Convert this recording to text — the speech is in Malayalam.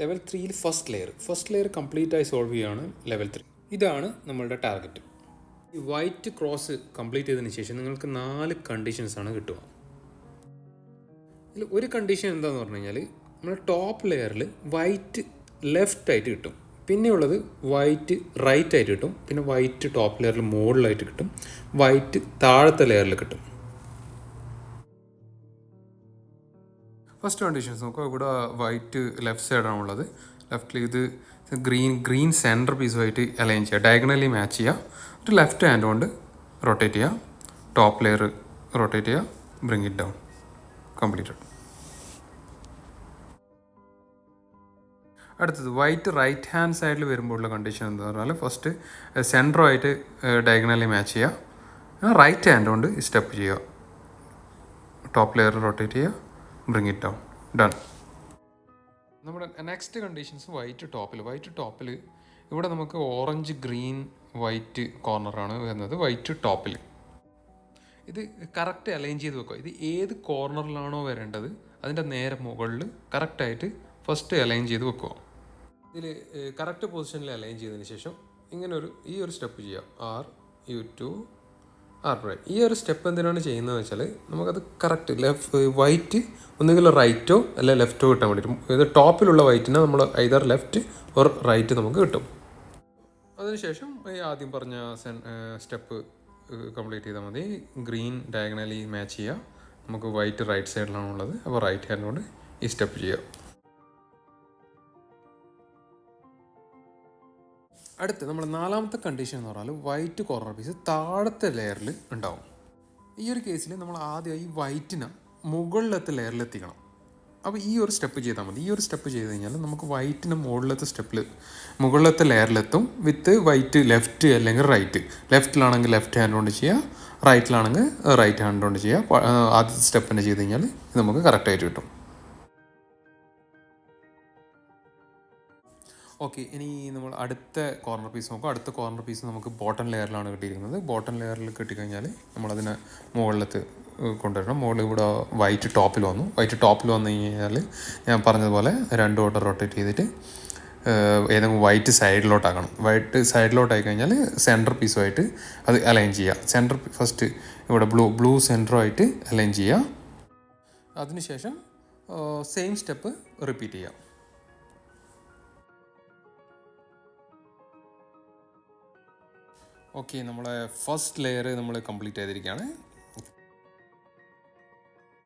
ലെവൽ ത്രീയിൽ first layer. First layer complete ആയി സോൾവ് ചെയ്യുകയാണ് ലെവൽ ത്രീ. ഇതാണ് നമ്മളുടെ ടാർഗറ്റ്. ഈ വൈറ്റ് ക്രോസ് കംപ്ലീറ്റ് ചെയ്തതിന് ശേഷം നിങ്ങൾക്ക് നാല് കണ്ടീഷൻസ് ആണ് കിട്ടുക. ഇതിൽ ഒരു കണ്ടീഷൻ എന്താന്ന് പറഞ്ഞു കഴിഞ്ഞാൽ നമ്മൾ ടോപ്പ് ലെയറിൽ വൈറ്റ് ലെഫ്റ്റ് ആയിട്ട് കിട്ടും. പിന്നെയുള്ളത് വൈറ്റ് റൈറ്റ് ആയിട്ട് കിട്ടും. പിന്നെ വൈറ്റ് ടോപ്പ് ലെയറിൽ മുകളിലായിട്ട് കിട്ടും. വൈറ്റ് താഴത്തെ ലെയറിൽ കിട്ടും. ഫസ്റ്റ് കണ്ടീഷൻസ് നോക്കുക. ഇവിടെ വൈറ്റ് ലെഫ്റ്റ് സൈഡാണ് ഉള്ളത്. ലെഫ്റ്റിൽ ഇത് ഗ്രീൻ ഗ്രീൻ സെന്റർ പീസുമായിട്ട് അലൈൻ ചെയ്യുക. ഡയഗണലി മാച്ച് ചെയ്യുക. ഒരു ലെഫ്റ്റ് ഹാൻഡ് കൊണ്ട് റൊട്ടേറ്റ് ചെയ്യുക. ടോപ്പ് ലെയർ റൊട്ടേറ്റ് ചെയ്യുക. ബ്രിങ് ഇറ്റ് ഡൗൺ കംപ്ലീറ്റഡ് അടുത്തത് വൈറ്റ് റൈറ്റ് ഹാൻഡ് സൈഡിൽ വരുമ്പോഴുള്ള കണ്ടീഷൻ എന്താ പറഞ്ഞാൽ ഫസ്റ്റ് സെന്ററുമായിട്ട് ഡയഗണലി മാച്ച് ചെയ്യുക. റൈറ്റ് ഹാൻഡ് കൊണ്ട് സ്റ്റെപ്പ് ചെയ്യുക. ടോപ്പ് ലെയർ റൊട്ടേറ്റ് ചെയ്യുക. ബ്രിങ് ഇറ്റ് ഡൗൺ നമ്മുടെ നെക്സ്റ്റ് കണ്ടീഷൻസ് വൈറ്റ് ടോപ്പിൽ വൈറ്റ് ടോപ്പിൽ ഇവിടെ നമുക്ക് ഓറഞ്ച് ഗ്രീൻ വൈറ്റ് കോർണറാണ് വരുന്നത് വൈറ്റ് ടോപ്പിൽ ഇത് കറക്റ്റ് അലൈൻ ചെയ്ത് വെക്കുക. ഇത് ഏത് കോർണറിലാണോ വരേണ്ടത് അതിന്റെ നേരെ മുകളിൽ കറക്റ്റായിട്ട് ഫസ്റ്റ് അലൈൻ ചെയ്ത് വെക്കുക. ഇതിൽ കറക്റ്റ് പൊസിഷനിൽ അലൈൻ ചെയ്തതിന് ശേഷം ഇങ്ങനെ ഒരു ഈ ഒരു സ്റ്റെപ്പ് ചെയ്യുക ആർ യു ടു റൈറ്റ് ഈ ഒരു സ്റ്റെപ്പ് എന്തിനാണ് ചെയ്യുന്നത് വെച്ചാൽ നമുക്കത് കറക്റ്റ് ലെഫ്റ്റ് വൈറ്റ് ഒന്നുകിൽ റൈറ്റോ അല്ലെ ലെഫ്റ്റോ കിട്ടാൻ വേണ്ടിയിട്ട്. ഇത് ടോപ്പിലുള്ള വൈറ്റിനെ നമ്മൾ ഐദർ ലെഫ്റ്റ് ഓർ റൈറ്റ് നമുക്ക് കിട്ടും. അതിനുശേഷം ഈ ആദ്യം പറഞ്ഞ സ്റ്റെപ്പ് കംപ്ലീറ്റ് ചെയ്താൽ മതി. ഗ്രീൻ ഡയഗണലി മാച്ച് ചെയ്യുക. നമുക്ക് വൈറ്റ് റൈറ്റ് സൈഡിലാണുള്ളത് അപ്പോൾ റൈറ്റ് ഹാൻഡ് കൊണ്ട് ഈ സ്റ്റെപ്പ് ചെയ്യുക. അടുത്ത് നമ്മൾ നാലാമത്തെ കണ്ടീഷൻ എന്ന് പറഞ്ഞാൽ വൈറ്റ് കോർണർ പീസ് താഴത്തെ ലെയറിൽ ഉണ്ടാവും. ഈ ഒരു കേസിൽ നമ്മൾ ആദ്യമായി വൈറ്റിനെ മുകളിലത്തെ ലെയറിൽ എത്തിക്കണം. അപ്പോൾ ഈ ഒരു സ്റ്റെപ്പ് ചെയ്താൽ മതി. ഈ ഒരു സ്റ്റെപ്പ് ചെയ്ത് കഴിഞ്ഞാൽ നമുക്ക് വൈറ്റിന് മുകളിലത്തെ സ്റ്റെപ്പിൽ മുകളിലത്തെ ലെയറിലെത്തും വിത്ത് വൈറ്റ് ലെഫ്റ്റ് അല്ലെങ്കിൽ റൈറ്റ് ലെഫ്റ്റിലാണെങ്കിൽ ലെഫ്റ്റ് ഹാൻഡ് കൊണ്ട് ചെയ്യുക റൈറ്റിലാണെങ്കിൽ റൈറ്റ് ഹാൻഡ് കൊണ്ട് ചെയ്യുക ആദ്യത്തെ സ്റ്റെപ്പ് ചെയ്ത് കഴിഞ്ഞാൽ നമുക്ക് കറക്റ്റായിട്ട് കിട്ടും. ഓക്കെ ഇനി നമ്മൾ അടുത്ത കോർണർ പീസ് നോക്കാം. അടുത്ത കോർണർ പീസ് നമുക്ക് ബോട്ടം ലെയറിലാണ് കിട്ടിയിരിക്കുന്നത്. ബോട്ടം ലെയറിൽ കിട്ടിക്കഴിഞ്ഞാൽ നമ്മളതിനെ മുകളിലത്ത് കൊണ്ടുവരണം. മുകളിൽ ഇവിടെ വൈറ്റ് ടോപ്പിൽ വന്നു. വൈറ്റ് ടോപ്പിൽ വന്നു കഴിഞ്ഞാൽ ഞാൻ പറഞ്ഞതുപോലെ രണ്ട് ഓർഡർ റൊട്ടേറ്റ് ചെയ്തിട്ട് ഏതെങ്കിലും വൈറ്റ് സൈഡിലോട്ടാക്കണം വൈറ്റ് സൈഡിലോട്ടായി കഴിഞ്ഞാൽ സെന്റർ പീസുമായിട്ട് അത് അലൈൻ ചെയ്യുക സെന്റർ ഫസ്റ്റ് ഇവിടെ ബ്ലൂ ബ്ലൂ സെന്ററുമായിട്ട് അലൈൻ ചെയ്യുക അതിനുശേഷം സെയിം സ്റ്റെപ്പ് റിപ്പീറ്റ് ചെയ്യുക ഓക്കെ നമ്മളെ ഫസ്റ്റ് ലെയർ നമ്മൾ കംപ്ലീറ്റ് ചെയ്തിരിക്കുകയാണ്.